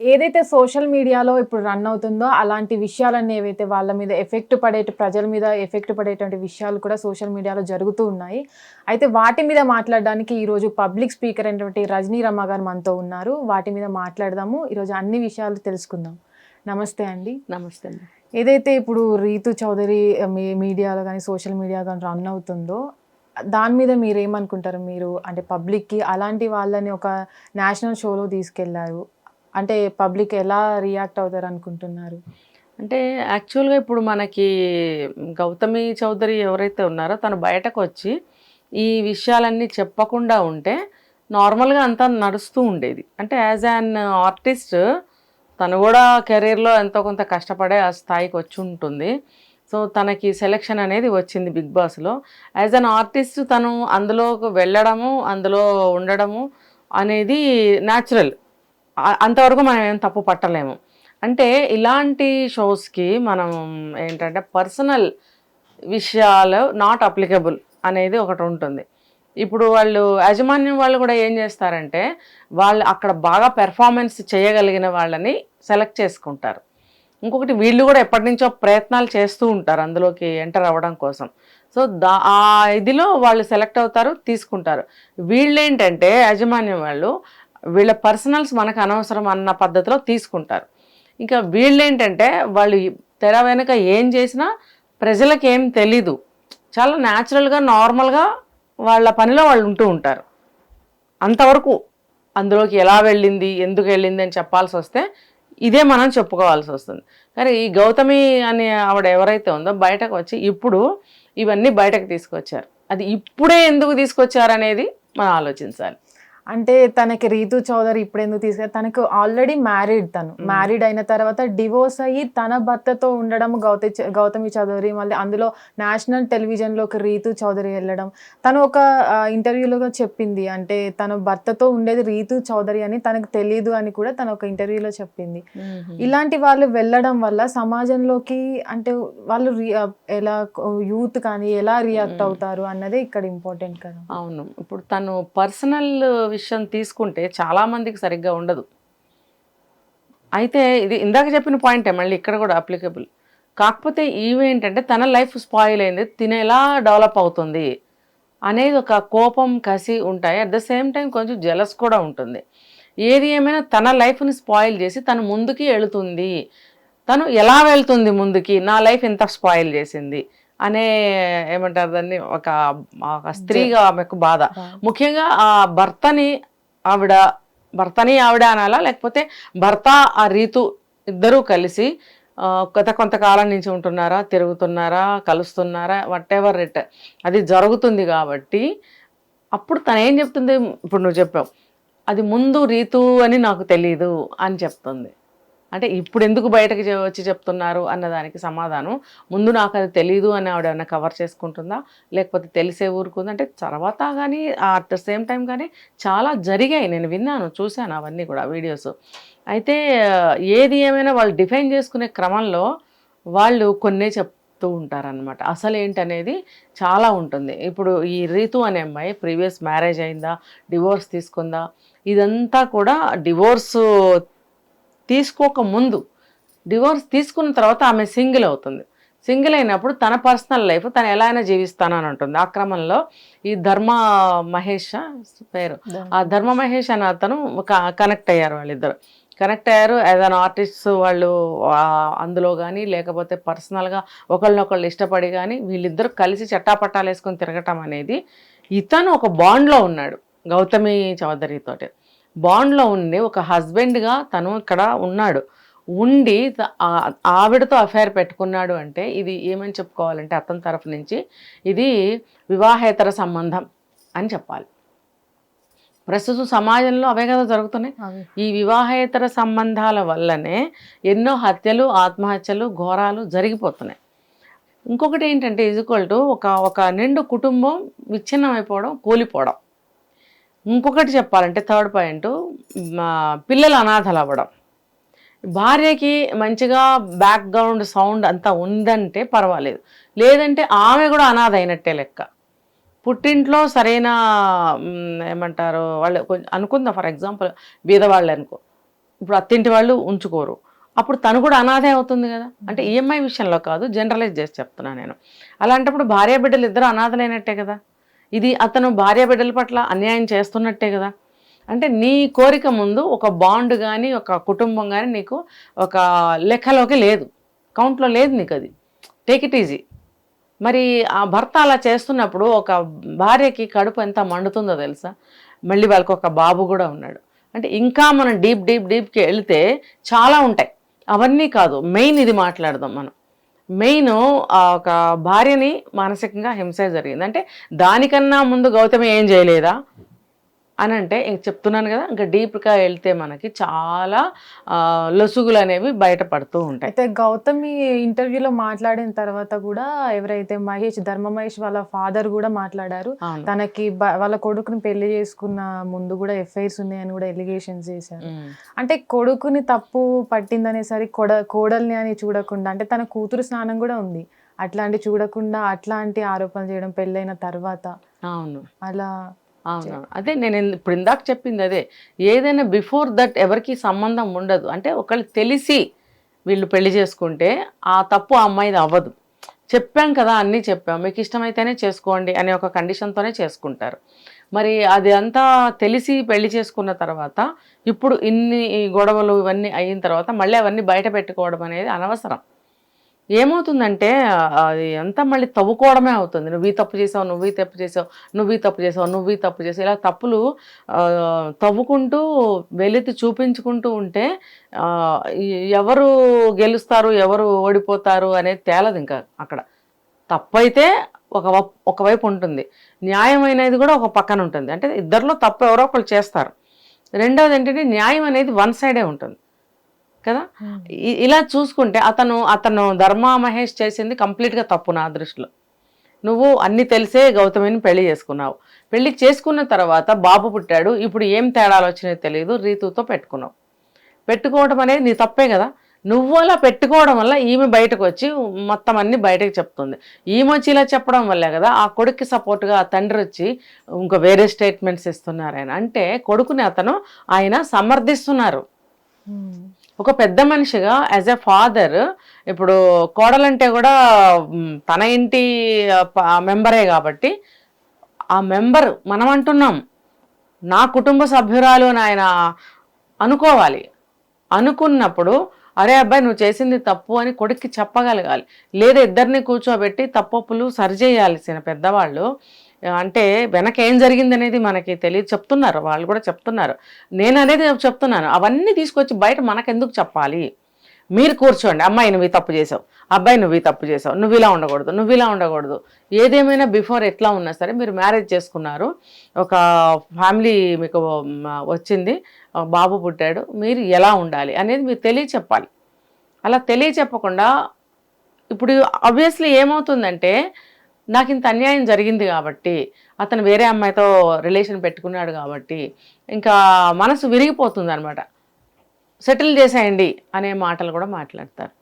ఏదైతే సోషల్ మీడియాలో ఇప్పుడు రన్ అవుతుందో అలాంటి విషయాలన్నీ ఏవైతే వాళ్ళ మీద ఎఫెక్ట్ పడే ప్రజల మీద ఎఫెక్ట్ పడేటువంటి విషయాలు కూడా సోషల్ మీడియాలో జరుగుతూ ఉన్నాయి. అయితే వాటి మీద మాట్లాడడానికి ఈరోజు పబ్లిక్ స్పీకర్ అయినటువంటి రజనీ రమ్మ గారు మనతో ఉన్నారు. వాటి మీద మాట్లాడదాము. ఈరోజు అన్ని విషయాలు తెలుసుకుందాం. నమస్తే అండి. నమస్తే అండి. ఏదైతే ఇప్పుడు రీతు చౌదరి మీ మీడియాలో కానీ సోషల్ మీడియా కానీ రన్ అవుతుందో దాని మీద మీరు ఏమనుకుంటారు మీరు అంటే పబ్లిక్కి అలాంటి వాళ్ళని ఒక నేషనల్ షోలో తీసుకెళ్ళారు. అంటే పబ్లిక్ ఎలా రియాక్ట్ అవుతారు అనుకుంటున్నారు? అంటే యాక్చువల్గా ఇప్పుడు మనకి గౌతమి చౌదరి ఎవరైతే ఉన్నారో తను బయటకు వచ్చి ఈ విషయాలన్నీ చెప్పకుండా ఉంటే నార్మల్గా అంతా నడుస్తూ ఉండేది. అంటే యాజ్ అన్ ఆర్టిస్ట్ తను కూడా కెరీర్లో ఎంతో కొంత కష్టపడే ఆ స్థాయికి వచ్చి ఉంటుంది. సో తనకి సెలెక్షన్ అనేది వచ్చింది బిగ్ బాస్లో. యాజ్ అన్ ఆర్టిస్ట్ తను అందులోకి వెళ్ళడము అందులో ఉండడము అనేది న్యాచురల్ అంతవరకు మనం ఏం తప్పు పట్టలేము. అంటే ఇలాంటి షోస్కి మనం ఏంటంటే పర్సనల్ విషయాలు నాట్ అప్లికబుల్ అనేది ఒకటి ఉంటుంది. ఇప్పుడు వాళ్ళు యాజమాన్యం వాళ్ళు కూడా ఏం చేస్తారంటే వాళ్ళు అక్కడ బాగా పెర్ఫార్మెన్స్ చేయగలిగిన వాళ్ళని సెలెక్ట్ చేసుకుంటారు. ఇంకొకటి వీళ్ళు కూడా ఎప్పటి నుంచో ప్రయత్నాలు చేస్తూ ఉంటారు అందులోకి ఎంటర్ అవ్వడం కోసం. సో దా ఆ ఇదిలో వాళ్ళు సెలెక్ట్ అవుతారు తీసుకుంటారు. వీళ్ళు ఏంటంటే యాజమాన్యం వాళ్ళు వీళ్ళ పర్సనల్స్ మనకు అనవసరం అన్న పద్ధతిలో తీసుకుంటారు. ఇంకా వీళ్ళు ఏంటంటే వాళ్ళు తెర వెనుక ఏం చేసినా ప్రజలకు ఏం తెలీదు. చాలా న్యాచురల్గా నార్మల్గా వాళ్ళ పనిలో వాళ్ళు ఉంటూ ఉంటారు. అంతవరకు అందులోకి ఎలా వెళ్ళింది ఎందుకు వెళ్ళింది అని చెప్పాల్సి వస్తే ఇదే మనం చెప్పుకోవాల్సి వస్తుంది. కానీ ఈ గౌతమి అనే ఆవిడ ఎవరైతే ఉందో బయటకు వచ్చి ఇప్పుడు ఇవన్నీ బయటకు తీసుకొచ్చారు. అది ఇప్పుడే ఎందుకు తీసుకొచ్చారనేది మనం ఆలోచించాలి. అంటే తనకి రీతు చౌదరి ఇప్పుడు ఎందుకు తీసుకెళ్ళి తనకు ఆల్రెడీ మ్యారీడ్ తను. మ్యారీడ్ అయిన తర్వాత డివోర్స్ అయ్యి తన భర్తతో ఉండడం గౌతమి గౌతమి చౌదరి మళ్ళీ అందులో నేషనల్ టెలివిజన్లోకి రీతు చౌదరి వెళ్ళడం. తను ఒక ఇంటర్వ్యూలో చెప్పింది. అంటే తన భర్తతో ఉండేది రీతు చౌదరి అని తనకు తెలియదు అని కూడా తను ఒక ఇంటర్వ్యూలో చెప్పింది. ఇలాంటి వాళ్ళు వెళ్ళడం వల్ల సమాజంలోకి అంటే వాళ్ళు ఎలా యూత్ కానీ ఎలా రియాక్ట్ అవుతారు అన్నదే ఇక్కడ ఇంపార్టెంట్ కదా. అవును. ఇప్పుడు తను పర్సనల్ విషయం తీసుకుంటే చాలామందికి సరిగ్గా ఉండదు. అయితే ఇది ఇందాక చెప్పిన పాయింటే మళ్ళీ ఇక్కడ కూడా అప్లికబుల్ కాకపోతే ఈవేంటంటే తన లైఫ్ స్పాయిల్ అయింది తినేలా డెవలప్ అవుతుంది అనేది ఒక కోపం కసి ఉంటాయి. అట్ ద సేమ్ టైం కొంచెం జలస్ కూడా ఉంటుంది. ఏది ఏమైనా తన లైఫ్ని స్పాయిల్ చేసి తను ముందుకి వెళుతుంది. తను ఎలా వెళ్తుంది ముందుకి? నా లైఫ్ ఎంత స్పాయిల్ చేసింది. అనే ఏమంటారు దాన్ని? ఒక ఒక స్త్రీగా ఆమెకు బాధ. ముఖ్యంగా ఆ భర్తని ఆవిడ భర్తని ఆవిడ అనాలా? లేకపోతే భర్త ఆ రీతు ఇద్దరూ కలిసి గత కొంతకాలం నుంచి ఉంటున్నారా? తిరుగుతున్నారా? కలుస్తున్నారా? వాట్ ఎవర్ ఇట్ అది జరుగుతుంది కాబట్టి అప్పుడు తను ఏం చెప్తుంది? ఇప్పుడు నువ్వు చెప్పావు. అది ముందు రీతు అని నాకు తెలియదు అని చెప్తుంది. అంటే ఇప్పుడు ఎందుకు బయటకు వచ్చి చెప్తున్నారు అన్నదానికి సమాధానం. ముందు నాకు అది తెలియదు అని ఆవిడ ఏమైనా కవర్ చేసుకుంటుందా? లేకపోతే తెలిసే ఊరుకుందా? అంటే తర్వాత కానీ అట్ ద సేమ్ టైం కానీ చాలా జరిగాయి. నేను విన్నాను చూశాను అవన్నీ కూడా వీడియోస్. అయితే ఏది ఏమైనా వాళ్ళు డిఫైన్ చేసుకునే క్రమంలో వాళ్ళు కొన్నే చెప్తూ ఉంటారనమాట అసలు ఏంటనేది చాలా ఉంటుంది. ఇప్పుడు ఈ రీతు అనే అమ్మాయి ప్రీవియస్ మ్యారేజ్ అయిందా? డివోర్స్ తీసుకుందా? ఇదంతా కూడా డివోర్స్ తీసుకోక ముందు. డివోర్స్ తీసుకున్న తర్వాత ఆమె సింగిల్ అవుతుంది. సింగిల్ అయినప్పుడు తన పర్సనల్ లైఫ్ తను ఎలా అయినా జీవిస్తానని అంటుంది ఆ క్రమంలో ఈ ధర్మ మహేష్ పేరు. ఆ ధర్మ మహేష్ అనే అతను కనెక్ట్ అయ్యారు వాళ్ళిద్దరు. కనెక్ట్ అయ్యారు యాజ్ అన్ ఆర్టిస్ట్ వాళ్ళు అందులో కానీ లేకపోతే పర్సనల్గా ఒకళ్ళనొకళ్ళు ఇష్టపడి కానీ వీళ్ళిద్దరు కలిసి చట్టాపట్టాలు వేసుకొని తిరగటం అనేది ఇతను ఒక బాండ్లో ఉన్నాడు గౌతమి చౌదరితోటి బాండ్లో ఉండి ఒక హస్బెండ్గా తను ఇక్కడ ఉన్నాడు. ఉండి ఆవిడతో అఫైర్ పెట్టుకున్నాడు అంటే ఇది ఏమని చెప్పుకోవాలంటే అతని తరఫు నుంచి ఇది వివాహేతర సంబంధం అని చెప్పాలి. ప్రస్తుతం సమాజంలో అవే కదా జరుగుతున్నాయి. ఈ వివాహేతర సంబంధాల వల్లనే ఎన్నో హత్యలు ఆత్మహత్యలు ఘోరాలు జరిగిపోతున్నాయి. ఇంకొకటి ఏంటంటే ఈజ్వల్ టు ఒక ఒక నిండు కుటుంబం విచ్ఛిన్నం అయిపోవడం కూలిపోవడం. ఇంకొకటి చెప్పాలంటే థర్డ్ పాయింట్ పిల్లలు అనాథలు అవ్వడం. భార్యకి మంచిగా బ్యాక్గ్రౌండ్ సౌండ్ అంతా ఉందంటే పర్వాలేదు. లేదంటే ఆమె కూడా అనాథ అయినట్టే లెక్క. పుట్టింట్లో సరైన ఏమంటారు వాళ్ళు అనుకుందాం ఫర్ ఎగ్జాంపుల్ బీదవాళ్ళు అనుకో. ఇప్పుడు అత్తింటి వాళ్ళు ఉంచుకోరు. అప్పుడు తను కూడా అనాథే అవుతుంది కదా. అంటే ఈఎంఐ విషయంలో కాదు జనరలైజ్ చేసి చెప్తున్నాను నేను. అలాంటప్పుడు భార్య బిడ్డలు ఇద్దరు అనాథలైనట్టే కదా. ఇది అతను భార్య బిడ్డల పట్ల అన్యాయం చేస్తున్నట్టే కదా. అంటే నీ కోరిక ముందు ఒక బాండ్ కానీ ఒక కుటుంబం కానీ నీకు ఒక లెక్కలోకి లేదు. కౌంట్లో లేదు నీకు అది. టేక్ ఇట్ ఈజీ మరి ఆ భర్త అలా చేస్తున్నప్పుడు ఒక భార్యకి కడుపు ఎంత మండుతుందో తెలుసా? మళ్ళీ వాళ్ళకి ఒక బాబు కూడా ఉన్నాడు. అంటే ఇంకా మనం డీప్ డీప్ డీప్కి వెళితే చాలా ఉంటాయి. అవన్నీ కాదు. మెయిన్ ఇది మాట్లాడదాం మనం. మెయిన్ ఒక భార్యని మానసికంగా హింస జరిగింది. అంటే దానికన్నా ముందు గౌతమి ఏం చేయలేదా? అని అంటే ఇంక చెప్తున్నాను కదా ఇంకా డీప్గా వెళ్తే మనకి చాలా లొసుగులు అనేవి బయటపడుతూ ఉంటాయి. అయితే గౌతమి ఇంటర్వ్యూలో మాట్లాడిన తర్వాత కూడా ఎవరైతే మహేష్ ధర్మ మహేష్ వాళ్ళ ఫాదర్ కూడా మాట్లాడారు. తనకి వాళ్ళ కొడుకుని పెళ్ళి చేసుకున్న ముందు కూడా ఎఫ్ఐఆర్స్ ఉన్నాయని కూడా ఎలిగేషన్స్ చేశారు. అంటే కొడుకుని తప్పు పట్టిందనేసరి కొడ కోడల్ని అని చూడకుండా అంటే తన కూతురు స్నానం కూడా ఉంది. అట్లాంటి చూడకుండా అట్లాంటి ఆరోపణలు చేయడం పెళ్ళైన తర్వాత అవును. అలా అవును. అదే నేను ఇప్పుడు ఇందాక చెప్పింది అదే. ఏదైనా బిఫోర్ దట్ ఎవరికి సంబంధం ఉండదు. అంటే ఒకళ్ళు తెలిసి వీళ్ళు పెళ్ళి చేసుకుంటే ఆ తప్పు ఆ అమ్మాయిది అవ్వదు. చెప్పాం కదా అన్నీ చెప్పాం. మీకు ఇష్టమైతేనే చేసుకోండి అనే ఒక కండిషన్తోనే చేసుకుంటారు. మరి అది అంతా తెలిసి పెళ్ళి చేసుకున్న తర్వాత ఇప్పుడు ఇన్ని గొడవలు ఇవన్నీ అయిన తర్వాత మళ్ళీ అవన్నీ బయట పెట్టుకోవడం అనేది అనవసరం. ఏమవుతుందంటే అది అంతా మళ్ళీ తవ్వుకోవడమే అవుతుంది. నువ్వు ఈ తప్పు చేసావు నువ్వు ఈ తప్పు చేసావు నువ్వు ఈ తప్పు చేసావు నువ్వు ఈ తప్పు చేసావు. ఇలా తప్పులు తవ్వుకుంటూ వెలితి చూపించుకుంటూ ఉంటే ఎవరు గెలుస్తారు ఎవరు ఓడిపోతారు అనేది తేలదు ఇంకా అక్కడ. తప్పైతే ఒక ఒకవైపు ఉంటుంది. న్యాయం అనేది కూడా ఒక పక్కన ఉంటుంది. అంటే ఇద్దరిలో తప్పు ఎవరో ఒకళ్ళు చేస్తారు. రెండవది ఏంటంటే న్యాయం అనేది వన్ సైడే ఉంటుంది. కదా? ఇలా చూసుకుంటే అతను అతను ధర్మ మహేష్ చేసింది కంప్లీట్గా తప్పు నా దృష్టిలో. నువ్వు అన్ని తెలిసే గౌతమిని పెళ్ళి చేసుకున్నావు. పెళ్ళి చేసుకున్న తర్వాత బాబు పుట్టాడు ఇప్పుడు ఏం తేడాలు వచ్చినాయో తెలియదు రీతుతో పెట్టుకున్నావు. పెట్టుకోవడం అనేది నీ తప్పే కదా? నువ్వు అలా పెట్టుకోవడం వల్ల ఈమె బయటకు వచ్చి మొత్తం అన్ని బయటకు చెప్తుంది. ఈమె వచ్చి ఇలా చెప్పడం వల్లే కదా ఆ కొడుక్కి సపోర్ట్గా ఆ తండ్రి వచ్చి ఇంకా వేరే స్టేట్మెంట్స్ ఇస్తున్నారు ఆయన అంటే కొడుకుని అతను ఆయన సమర్థిస్తున్నారు. ఒక పెద్ద మనిషిగా యాజ్ ఎ ఫాదర్ ఇప్పుడు కోడలంటే కూడా తన ఇంటి మెంబరే కాబట్టి ఆ మెంబర్ మనం అంటున్నాం. నా కుటుంబ సభ్యురాలు అని ఆయన అనుకోవాలి. అనుకున్నప్పుడు అరే అబ్బాయి నువ్వు చేసింది తప్పు అని కొడుక్కి చెప్పగలగాలి. లేదా ఇద్దరిని కూర్చోబెట్టి తప్పప్పులు సరిచేయాల్సిన పెద్దవాళ్ళు అంటే వెనక ఏం జరిగింది అనేది మనకి తెలియదు. చెప్తున్నారు. వాళ్ళు కూడా చెప్తున్నారు. నేను అనేది చెప్తున్నాను. అవన్నీ తీసుకొచ్చి బయట మనకెందుకు చెప్పాలి? మీరు కూర్చోండి. అమ్మాయి నువ్వు తప్పు చేసావు. అబ్బాయి నువ్వు తప్పు చేసావు. నువ్వు ఇలా ఉండకూడదు. నువ్వు ఇలా ఉండకూడదు. ఏదేమైనా బిఫోర్ ఎట్లా ఉన్నా సరే మీరు మ్యారేజ్ చేసుకున్నారు. ఒక ఫ్యామిలీ మీకు వచ్చింది. బాబు పుట్టాడు. మీరు ఎలా ఉండాలి అనేది మీరు తెలియచెప్పాలి. అలా తెలియచెప్పకుండా ఇప్పుడు ఆబ్వియస్లీ ఏమవుతుందంటే నాకు ఇంత అన్యాయం జరిగింది కాబట్టి అతను వేరే అమ్మాయితో రిలేషన్ పెట్టుకున్నాడు కాబట్టి ఇంకా మనసు విరిగిపోతుంది అనమాట సెటిల్ చేసేయండి అనే మాటలు కూడా మాట్లాడతారు.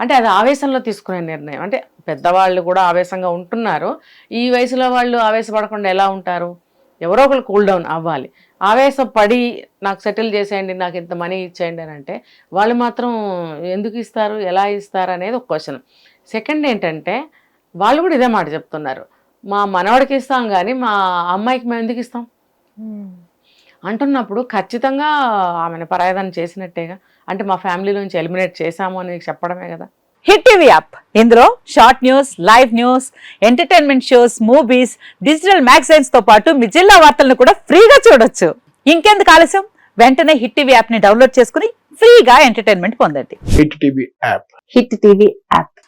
అంటే అది ఆవేశంలో తీసుకునే నిర్ణయం. అంటే పెద్దవాళ్ళు కూడా ఆవేశంగా ఉంటున్నారు. ఈ వయసులో వాళ్ళు ఆవేశపడకుండా ఎలా ఉంటారు? ఎవరో ఒకరు కూల్ డౌన్ అవ్వాలి. ఆవేశపడి నాకు సెటిల్ చేసేయండి నాకు ఇంత మనీ ఇచ్చేయండి అని అంటే వాళ్ళు మాత్రం ఎందుకు ఇస్తారు? ఎలా ఇస్తారు? అనేది ఒక క్వశ్చన్ సెకండ్ ఏంటంటే వాళ్ళు కూడా ఇదే మాట చెప్తున్నారు. మా మనవడికి ఇస్తాం కానీ మా అమ్మాయికి మేము ఎందుకు ఇస్తాం. అంటున్నప్పుడు ఖచ్చితంగా ఆమెను పరాయదానం చేసినట్టేగా. అంటే మా ఫ్యామిలీ నుంచి ఎలిమినేట్ చేశాము అని చెప్పడమే కదా. Hit TV app. ఇందులో short news live news entertainment shows movies digital మ్యాగజైన్స్తో పాటు మీ జిల్లా వార్తలను కూడా ఫ్రీగా చూడొచ్చు. ఇంకెందుకు ఆలస్యం? వెంటనే హిట్ టీవీ యాప్ని డౌన్లోడ్ చేసుకుని ఫ్రీగా ఎంటర్టైన్మెంట్ పొందండి. Hit TV app. Hit TV app.